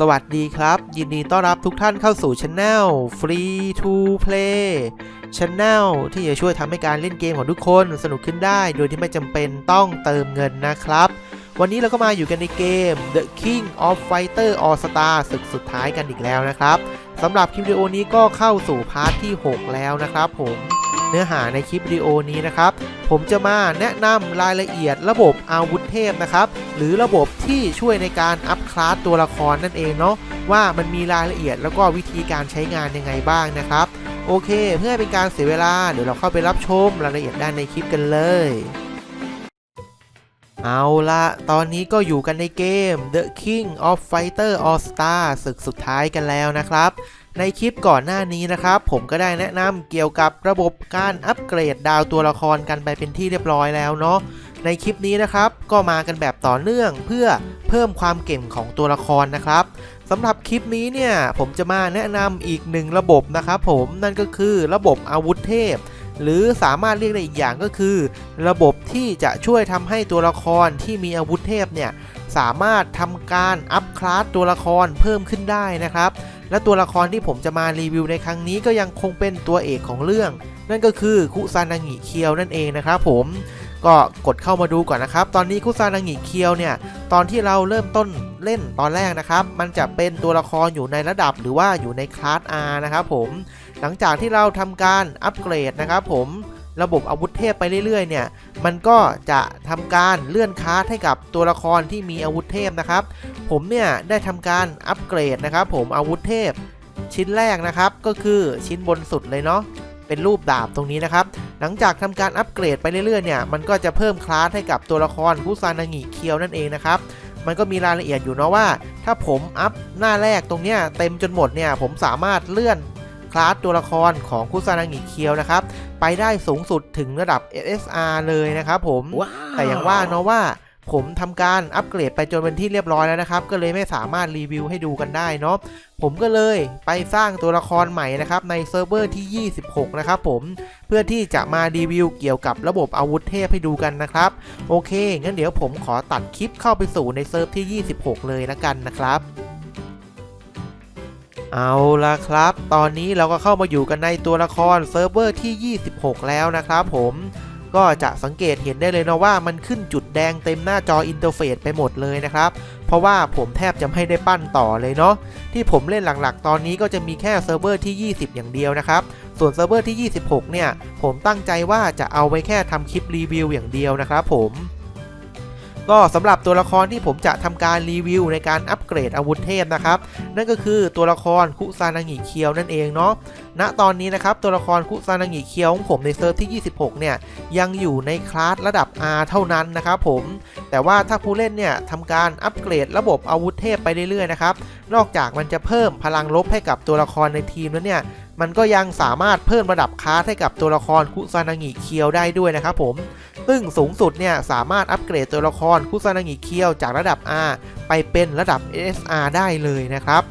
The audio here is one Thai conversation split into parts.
สวัสดีครับ ยินดีต้อนรับทุกท่านเข้าสู่ช anel Free to Play Channel ที่จะช่วยทำให้การเล่นเกมของทุกคนสนุกขึ้นได้ โดยที่ไม่จำเป็นต้องเติมเงินนะครับ วันนี้เราก็มาอยู่กันในเกม The King of Fighter All Star ศึกสุดท้ายกันอีกแล้วนะครับสำหรับคลิปวิดีโอนี้ก็เข้าสู่พาร์ทที่ 6 แล้วนะครับผม เนื้อหาในคลิปวิดีโอนี้นะครับ ผมจะมาแนะนำรายละเอียดระบบอาวุธเทพนะครับ หรือระบบที่ช่วยในการอัพคลาสตัวละครนั่นเองเนาะว่ามันมีรายละเอียดแล้วก็วิธีการใช้งานยังไงบ้างนะครับ โอเค เพื่อเป็นการเสียเวลาเดี๋ยวเราเข้าไปรับชมรายละเอียดด้านในคลิปกันเลยเอาละตอนนี้ก็อยู่กันในเกม The King of Fighter All Star ศึกสุดท้ายกันแล้วนะครับ ในคลิปก่อนหน้านี้นะครับ ผมก็ได้แนะนำเกี่ยวกับระบบการอัปเกรดดาวตัวละครกันไปเป็นที่เรียบร้อยแล้วเนาะในคลิปนี้นะครับ ก็มากันแบบต่อเนื่องเพื่อเพิ่มความเก่งของตัวละครนะครับสำหรับคลิปนี้เนี่ย ผมจะมาแนะนำอีกหนึ่งระบบนะครับผมนั่นก็คือระบบอาวุธเทพ หรือสามารถเรียกได้อีกอย่างก็คือ ระบบที่จะช่วยทำให้ตัวละครที่มีอาวุธเทพเนี่ยสามารถทำการอัพคลาสตัวละครเพิ่มขึ้นได้นะครับ และตัวละครที่ผมจะมารีวิวในครั้งนี้ก็ยังคงเป็นตัวเอกของเรื่อง นั่นก็คือคุซานางิเคียวนั่นเองนะครับผมก็กดเข้ามาดูก่อนนะครับ ตอนนี้คุซานางิเคียวเนี่ย ตอนที่เราเริ่มต้นเล่นตอนแรกนะครับ มันจะเป็นตัวละครอยู่ในระดับหรือว่าอยู่ในคลาส R นะครับผม หลังจากที่เราทำการอัปเกรดนะครับผม ระบบอาวุธเทพไปเรื่อยๆเนี่ยมันก็จะทำการเลื่อนคลาสให้กับตัวละครที่มีอาวุธเทพนะครับ ผมเนี่ยได้ทำการอัปเกรดนะครับผมอาวุธเทพชิ้นแรกนะครับก็คือชิ้นบนสุดเลยเนาะเป็นรูปดาบตรงนี้นะครับ หลังจากทำการอัปเกรดไปเรื่อยๆเนี่ยมันก็จะเพิ่มคลาสให้กับตัวละครคุซานางิเคียวนั่นเองนะครับมันก็มีรายละเอียดอยู่เนาะว่า ถ้าผมอัพหน้าแรกตรงเนี้ยเต็มจนหมดเนี่ยผมสามารถเลื่อน คลาสตัวละครของคุซานางิเคียวนะครับ ไปได้สูงสุดถึงระดับ SSR เลยนะครับผมแต่อย่างว่าเนาะว่าผมทำการอัปเกรดไปจนเป็นที่เรียบร้อยแล้วนะครับ ก็เลยไม่สามารถรีวิวให้ดูกันได้เนาะผมก็เลยไปสร้างตัวละครใหม่นะครับ ในเซิร์ฟเวอร์ที่ 26 นะครับผมเพื่อที่จะมารีวิวเกี่ยวกับระบบอาวุธเทพให้ดูกันนะครับ โอเคงั้นเดี๋ยวผมขอตัดคลิปเข้าไปสู่ในเซิร์ฟที่ 26 เลยละกันนะครับ เอาละครับ ตอนนี้เราก็เข้ามาอยู่กันในตัวละครเซิร์ฟเวอร์ที่ 26 แล้วนะครับผมก็จะสังเกตเห็นได้เลยนะว่ามันขึ้นจุดแดงเต็มหน้าจออินเทอร์เฟซไปหมดเลยนะครับ เพราะว่าผมแทบจะไม่ได้ปั้นต่อเลยเนาะที่ผมเล่นหลักๆ ตอนนี้ก็จะมีแค่เซิร์ฟเวอร์ที่ 20 อย่างเดียวนะครับ ส่วนเซิร์ฟเวอร์ที่ 26 เนี่ย ผมตั้งใจว่าจะเอาไว้แค่ทำคลิปรีวิวอย่างเดียวนะครับผม ก็สำหรับตัวละครที่ผมจะทำการรีวิวในการอัปเกรดอาวุธเทพนะครับ นั่นก็คือตัวละครคุซานางิเคียวนั่นเองเนาะณตอนนี้นะครับตัวละครคุซานางิเคียวของผมในเซิร์ฟที่ 26 เนี่ยยังอยู่ในคลาสระดับ R เท่านั้นนะครับผม แต่ว่าถ้าผู้เล่นเนี่ยทำการอัปเกรดระบบอาวุธเทพไปเรื่อยๆนะครับ นอกจากมันจะเพิ่มพลังลบให้กับตัวละครในทีมแล้วเนี่ยมันก็ยังสามารถเพิ่มระดับคลาสให้กับตัวละครคุซานางิเคียวได้ด้วยนะครับผม ซึ่งสูงสุดเนี่ยสามารถอัปเกรดตัวละครคุซานางิเคียวจากระดับ R ไปเป็นระดับ SR ได้เลยนะครับ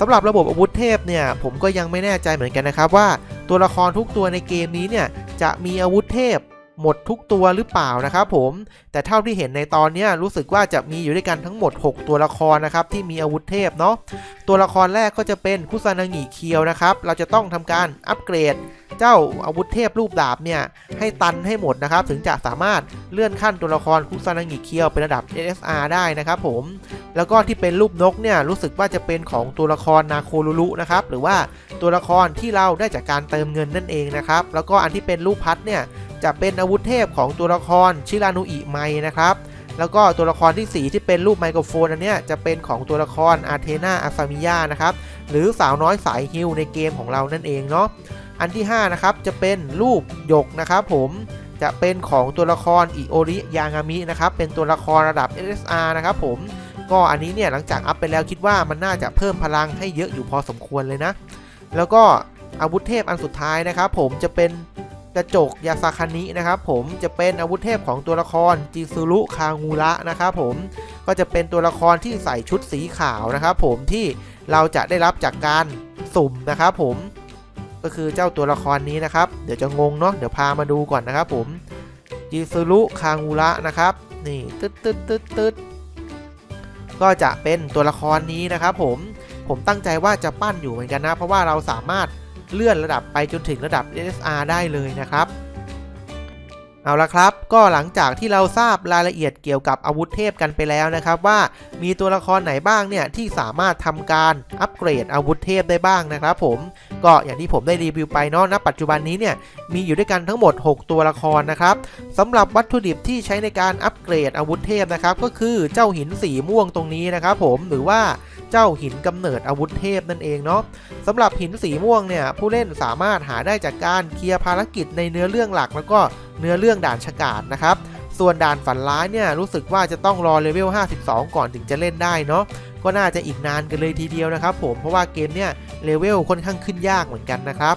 สำหรับระบบอาวุธเทพเนี่ยผมก็ยังไม่แน่ใจเหมือนกันนะครับว่าตัวละครทุกตัวในเกมนี้เนี่ยจะมีอาวุธเทพ หมดทุกตัวหรือเปล่านะครับผม แต่เท่าที่เห็นในตอนนี้รู้สึกว่าจะมีอยู่ด้วยกันทั้งหมด 6 ตัวละครนะครับที่มีอาวุธเทพเนาะตัวละครแรกก็จะเป็นคุซานางิเคียวนะครับเราจะต้องทำการอัปเกรด เจ้าอาวุธเทพรูปดาบเนี่ยให้ตันให้หมดนะครับถึงจะสามารถเลื่อนขั้นตัวละครคุซานางิเคียวเป็นระดับ SSR ได้นะครับผมแล้วก็ที่เป็นรูปนกเนี่ยรู้สึกว่าจะเป็นของตัวละครนาโคลุรุนะครับหรือว่าตัวละครที่เราได้จากการเติมเงินนั่นเองนะครับแล้วก็อันที่เป็นรูปพัดเนี่ย จะเป็นอาวุธเทพของตัวละครชิรานุอิไมนะครับ แล้วก็ตัวละครที่ 4 ที่เป็นรูปไมโครโฟนอันเนี้ยจะเป็นของตัวละครอาเทนาอาซามิยานะครับ หรือสาวน้อยสายฮิวในเกมของเรานั่นเองเนาะ อันที่ 5 นะครับ จะเป็นรูปหยกนะครับผมจะเป็นของตัวละครอิโอริยางามินะครับ เป็นตัวละครระดับ SSR นะครับผม ก็อันนี้เนี่ยหลังจากอัพไปแล้วคิดว่ามันน่าจะเพิ่มพลังให้เยอะอยู่พอสมควรเลยนะ แล้วก็อาวุธเทพอันสุดท้ายนะครับผมจะเป็น กระจกยาซาคานินะครับผมจะเป็นอาวุธเทพของตัวละครจิซุรุคางูระนะครับผมก็จะเป็นตัวละครที่ใส่ชุดสีขาวนะครับผมที่เราจะได้รับจากการสุ่มนะครับผมก็คือเจ้าตัวละครนี้นะครับ เดี๋ยวจะงงเนาะเดี๋ยวพามาดูก่อนนะครับผมจิซุรุคางูระนะครับนี่ตึ๊ดตึ๊ดตึ๊ดตึ๊ดก็จะเป็นตัวละครนี้นะครับผมผมตั้งใจว่าจะปั้นอยู่เหมือนกันนะ เพราะว่าเราสามารถ เลื่อนระดับไปจนถึงระดับ SSR ได้เลยนะครับ เอาละครับ ก็หลังจากที่เราทราบรายละเอียดเกี่ยวกับอาวุธเทพกันไปแล้วนะครับว่ามีตัวละครไหนบ้างเนี่ยที่สามารถทำการอัปเกรดอาวุธเทพได้บ้างนะครับผมก็อย่างที่ผมได้รีวิวไปเนาะณปัจจุบันนี้เนี่ยมีอยู่ด้วยกันทั้งหมด 6 ตัวละครนะครับสำหรับวัตถุดิบที่ใช้ในการอัปเกรดอาวุธเทพนะครับก็คือเจ้าหินสีม่วงตรงนี้นะครับผมหรือว่าเจ้าหินกำเนิดอาวุธเทพนั่นเองเนาะสำหรับหินสีม่วงเนี่ยผู้เล่นสามารถหาได้จากการเคลียร์ภารกิจในเนื้อเรื่องหลักแล้วก็ เนื้อเรื่องด่านฉกาจนะครับ ส่วนด่านฝันร้ายเนี่ยรู้สึกว่าจะต้องรอเลเวล 52 ก่อนถึงจะเล่นได้เนาะ ก็น่าจะอีกนานกันเลยทีเดียวนะครับผม เพราะว่าเกมเนี่ยเลเวลค่อนข้างขึ้นยากเหมือนกันนะครับ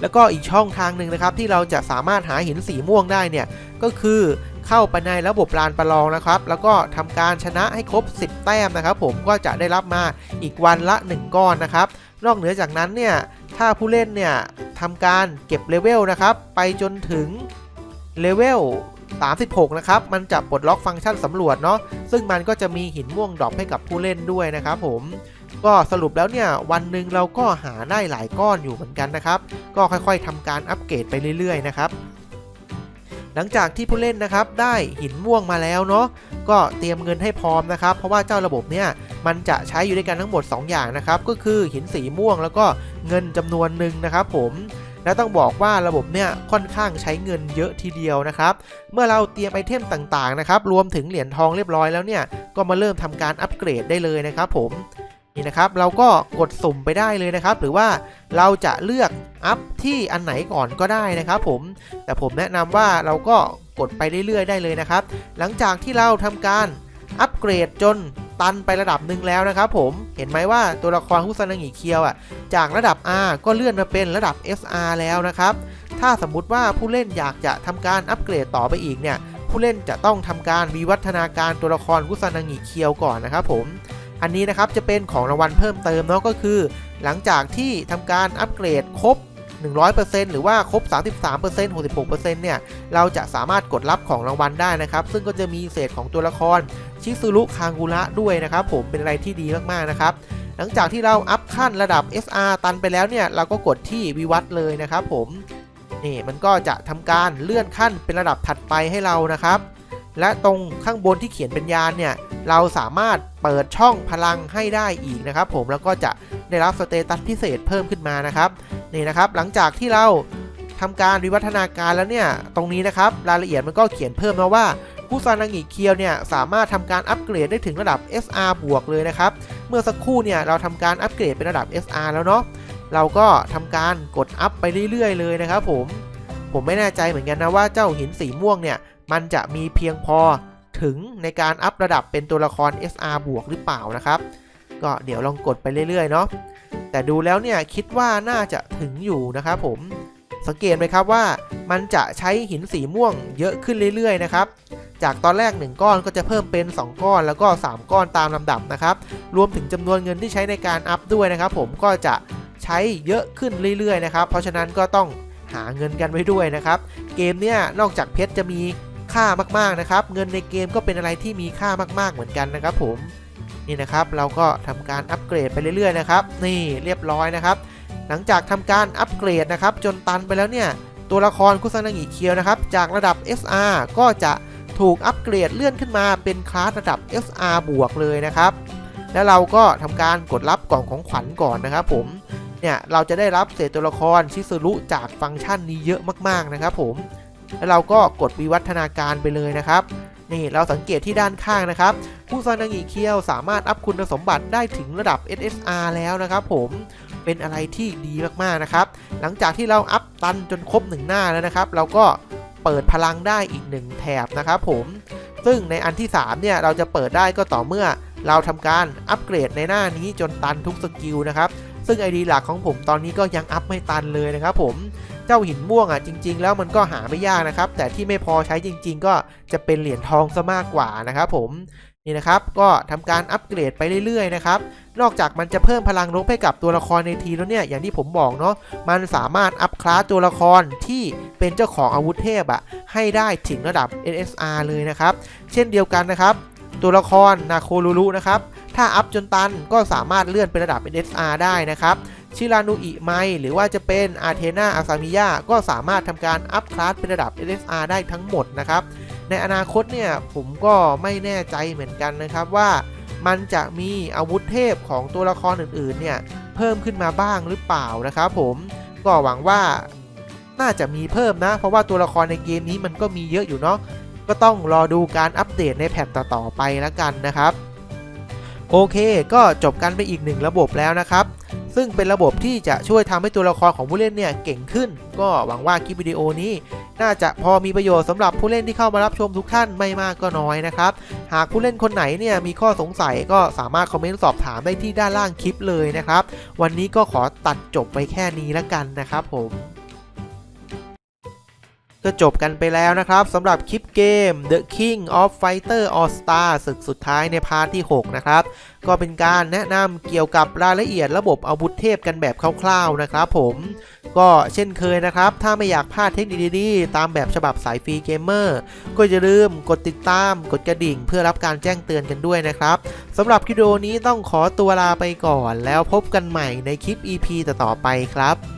แล้วก็อีกช่องทางหนึ่งนะครับที่เราจะสามารถหาหินสีม่วงได้เนี่ยก็คือเข้าไปในระบบลานประลองนะครับ แล้วก็ทำการชนะให้ครบ 10 แต้มนะครับ ผมก็จะได้รับมาอีกวันละ 1 ก้อนนะครับ นอกเหนือจากนั้นเนี่ยถ้าผู้เล่นเนี่ย ทำการเก็บเลเวลนะครับ ไปจนถึงเลเวล36 นะครับ มันจะปลดล็อกฟังก์ชันสำรวจเนาะ ซึ่งมันก็จะมีหินม่วงดรอปให้กับผู้เล่นด้วยนะครับผม ก็สรุปแล้วเนี่ย วันหนึ่งเราก็หาได้หลายก้อนอยู่เหมือนกันนะครับ ก็ค่อยๆทำการอัปเกรดไปเรื่อยๆนะครับ หลังจากที่ผู้เล่นนะครับได้หินม่วงมาแล้วเนาะ ก็เตรียมเงินให้พร้อมนะครับ เพราะว่าเจ้าระบบเนี่ยมันจะใช้อยู่ด้วยกันทั้งหมด 2 อย่างนะครับ ก็คือหินสีม่วงแล้วก็เงินจำนวนหนึ่งนะครับผมและต้องบอกว่าระบบเนี่ยค่อนข้างใช้เงินเยอะทีเดียวนะครับ เมื่อเราเตรียมไอเทมต่างๆนะครับรวมถึงเหรียญทองเรียบร้อยแล้วเนี่ยก็มาเริ่มทำการอัปเกรดได้เลยนะครับผมนี่นะครับเราก็กดสุ่มไปได้เลยนะครับ หรือว่าเราจะเลือกอัพที่อันไหนก่อนก็ได้นะครับผมแต่ผมแนะนำว่าเราก็ กดไปเรื่อยๆได้เลยนะครับ หลังจากที่เราทำการอัปเกรดจนตันไประดับหนึ่งแล้วนะครับผมเห็นไหมว่าตัวละครฮุสนางิเคียวอะจากระดับ R ก็เลื่อนมาเป็นระดับ SR แล้วนะครับ ถ้าสมมุติว่าผู้เล่นอยากจะทำการอัปเกรดต่อไปอีกเนี่ยผู้เล่นจะต้องทำการวิวัฒนาการตัวละครฮุสนางิเคียวก่อนนะครับผมอันนี้นะครับจะเป็นของรางวัลเพิ่มเติมเนาะก็คือ หลังจากที่ทำการอัปเกรดครบ 100%หรือว่าครบ 33% 66%เนี่ย เราจะสามารถกดรับของรางวัลได้นะครับ ซึ่งก็จะมีเศษของตัวละคร ชิซุรุคางกุระด้วยนะครับ ผมเป็นอะไรที่ดีมาก ๆ นะครับ หลังจากที่เราอัพขั้นระดับ SR ตันไปแล้วเนี่ย เราก็กดที่วิวัฒเลยนะครับผมนี่มันก็จะทำการเลื่อนขั้นเป็นระดับถัดไปให้เรานะครับ และตรงข้างบนที่เขียนเป็นยานเนี่ย เราสามารถเปิดช่องพลังให้ได้อีกนะครับ ผมแล้วก็จะ ได้รับสเตตัสพิเศษเพิ่มขึ้นมานะครับนี่นะครับหลังจากที่เราทำการวิวัฒนาการแล้วเนี่ยตรงนี้นะครับรายละเอียดมันก็เขียนเพิ่มมาว่ากุซานางิเคียวเนี่ยสามารถทำการอัปเกรดได้ถึงระดับ SR บวกเลยนะครับเมื่อสักครู่เนี่ยเราทำการอัปเกรดเป็นระดับ SR แล้วเนาะเราก็ทำการกดอัพไปเรื่อยๆเลยนะครับผมผมไม่แน่ใจเหมือนกันนะว่าเจ้าหินสีม่วงเนี่ยมันจะมีเพียงพอถึงในการอัพระดับเป็นตัวละคร SR บวกหรือเปล่านะครับ ก็เดี๋ยวลองกดไปเรื่อยๆเนาะแต่ดูแล้วเนี่ยคิดว่าน่าจะถึงอยู่นะครับผมสังเกตไหมครับว่ามันจะใช้หินสีม่วงเยอะขึ้นเรื่อยๆนะครับจากตอนแรก 1 ก้อนก็จะเพิ่มเป็น 2 ก้อนแล้วก็ 3 ก้อนตามลำดับนะครับรวมถึงจำนวนเงินที่ใช้ในการอัพด้วยนะครับ ผมก็จะใช้เยอะขึ้นเรื่อยๆนะครับ เพราะฉะนั้นก็ต้องหาเงินกันไว้ด้วยนะครับ เกมเนี่ยนอกจากเพชรจะมีค่ามากๆนะครับ เงินในเกมก็เป็นอะไรที่มีค่ามากๆเหมือนกันนะครับผม นี่นะครับเราก็ทำการอัปเกรดไปเรื่อยๆนะครับนี่เรียบร้อยนะครับ หลังจากทำการอัปเกรดนะครับจนตันไปแล้วเนี่ยตัวละครคุซานางิเคียวนะครับจากระดับ SR ก็จะถูกอัปเกรดเลื่อนขึ้นมาเป็นคลาสระดับ SR บวกเลยนะครับ แล้วเราก็ทำการกดรับกล่องของขวัญก่อนนะครับ ผมเนี่ยเราจะได้รับเศษตัวละครชิซุรุจากฟังก์ชันนี้เยอะมากๆนะครับ ผมแล้วเราก็กดวิวัฒนาการไปเลยนะครับ นี่เราสังเกตที่ด้านข้างนะครับผู้ซานางิเคียวสามารถอัพคุณสมบัติได้ถึงระดับ SSR แล้วนะครับผมเป็นอะไรที่ดีมากๆนะครับ หลังจากที่เราอัพตันจนครบหนึ่งหน้าแล้วนะครับ เราก็เปิดพลังได้อีกหนึ่งแถบนะครับผมซึ่งในอันที่ 3 เนี่ย เราจะเปิดได้ก็ต่อเมื่อเราทำการอัปเกรดในหน้านี้จนตันทุกสกิลนะครับ ซึ่ง ID หลักของผมตอนนี้ก็ยังอัพไม่ตันเลยนะครับผม เจ้าหินม่วงอะจริง ๆ แล้วมันก็หาไม่ยากนะครับ แต่ที่ไม่พอใช้จริง ๆ ก็จะเป็นเหรียญทองซะมากกว่านะครับผมนี่นะครับก็ทำการอัปเกรดไปเรื่อยๆนะครับนอกจากมันจะเพิ่มพลังลบให้กับตัวละครในทีแล้วเนี่ยอย่างที่ผมบอกเนาะมันสามารถอัพคลาสตัวละครที่เป็นเจ้าของอาวุธเทพอะให้ได้ถึงระดับ NSR เลยนะครับ เช่นเดียวกันนะครับ ตัวละครนาโคลูรุนะครับถ้าอัพจนตันก็สามารถเลื่อนเป็นระดับ NSR ได้นะครับ ชิรานุอิไมหรือว่าจะเป็นอาเทนาอาซามิยาก็สามารถทำการอัพคลาสเป็นระดับ NSR ได้ทั้งหมดนะครับ ในอนาคตเนี่ยผมก็ไม่แน่ใจเหมือนกันนะครับว่ามันจะมีอาวุธเทพของตัวละครอื่นๆเนี่ยเพิ่มขึ้นมาบ้างหรือเปล่านะครับผมก็หวังว่าน่าจะมีเพิ่มนะ เพราะว่าตัวละครในเกมนี้มันก็มีเยอะอยู่เนาะก็ต้องรอดูการอัปเดตในแพทต่อๆไปแล้วกันนะครับ โอเค ก็จบกันไปอีกหนึ่งระบบแล้วนะครับ ซึ่งเป็นระบบที่จะช่วยทำให้ตัวละครของผู้เล่นเนี่ยเก่งขึ้น ก็หวังว่าคลิปวิดีโอนี้ น่าจะพอมีประโยชน์สำหรับผู้เล่นที่เข้ามารับชมทุกท่านไม่มากก็น้อยนะครับ หากผู้เล่นคนไหนเนี่ยมีข้อสงสัยก็สามารถคอมเมนต์สอบถามได้ที่ด้านล่างคลิปเลยนะครับ วันนี้ก็ขอตัดจบไปแค่นี้แล้วกันนะครับผม ก็จบกันไปแล้วนะครับสำหรับคลิปเกม The King of Fighter All Star ศึกสุดท้ายในพาร์ทที่ 6 นะครับ ก็เป็นการแนะนำเกี่ยวกับรายละเอียดระบบอาวุธเทพกันแบบคร่าวๆนะครับผมก็เช่นเคยนะครับ ถ้าไม่อยากพลาดเทคนิคดีๆ ตามแบบฉบับสายฟรีเกมเมอร์ ก็อย่าลืมกดติดตาม กดกระดิ่ง เพื่อรับการแจ้งเตือนกันด้วยนะครับสำหรับคลิปวิดีโอนี้ต้องขอตัวลาไปก่อน แล้วพบกันใหม่ในคลิป EP ต่อๆไปครับ